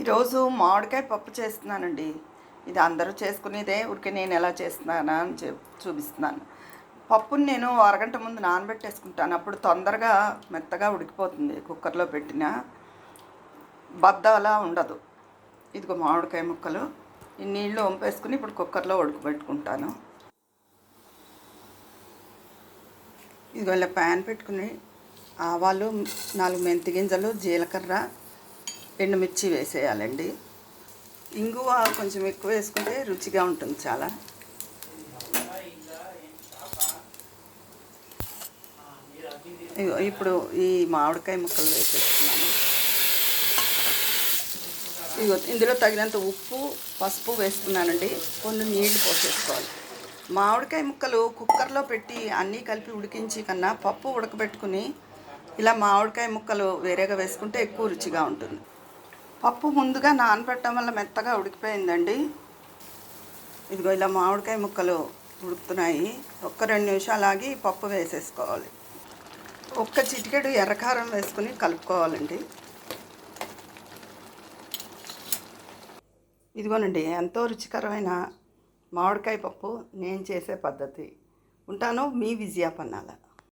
ఈరోజు మామిడికాయ పప్పు చేస్తున్నానండి. ఇది అందరూ చేసుకునేదే ఉడికి నేను ఎలా చేస్తున్నానా అని చెప్ చూపిస్తున్నాను. పప్పుని నేను అరగంట ముందు నానబెట్టేసుకుంటాను. అప్పుడు తొందరగా మెత్తగా ఉడికిపోతుంది కుక్కర్లో పెట్టిన. బద్దలా ఉండదు. ఇదిగో మామిడికాయ ముక్కలు. ఈ నీళ్ళు వంపేసుకుని ఇప్పుడు కుక్కర్లో ఉడకబెట్టుకుంటాను. ఇదిగో ఇలా ప్యాన్ పెట్టుకుని ఆవాలు నాలుగు మెంతి గింజలు జీలకర్ర ఎండుమిర్చి వేసేయాలండి. ఇంగువ కొంచెం ఎక్కువ వేసుకుంటే రుచిగా ఉంటుంది చాలా. ఇప్పుడు ఈ మామిడికాయ ముక్కలు వేసేస్తున్నాను. ఇగో ఇందులో తగినంత ఉప్పు పసుపు వేసుకున్నానండి కొన్ని నీళ్ళు పోసేసుకోవాలి. మామిడికాయ ముక్కలు కుక్కర్లో పెట్టి అన్నీ కలిపి ఉడికించి కన్నా పప్పు ఉడకబెట్టుకుని ఇలా మామిడికాయ ముక్కలు వేరేగా వేసుకుంటే ఎక్కువ రుచిగా ఉంటుంది. పప్పు ముందుగా నానబెట్టడం వల్ల మెత్తగా ఉడికిపోయిందండి. ఇదిగో ఇలా మామిడికాయ ముక్కలు ఉడుకుతున్నాయి. ఒక్క రెండు నిమిషాలు ఆగి పప్పు వేసేసుకోవాలి. ఒక్క చిటికెడు ఎర్రకారం వేసుకుని కలుపుకోవాలండి. ఇదిగోనండి ఎంతో రుచికరమైన మామిడికాయ పప్పు నేను చేసే పద్ధతి. ఉంటాను మీ విజయాపన్నాల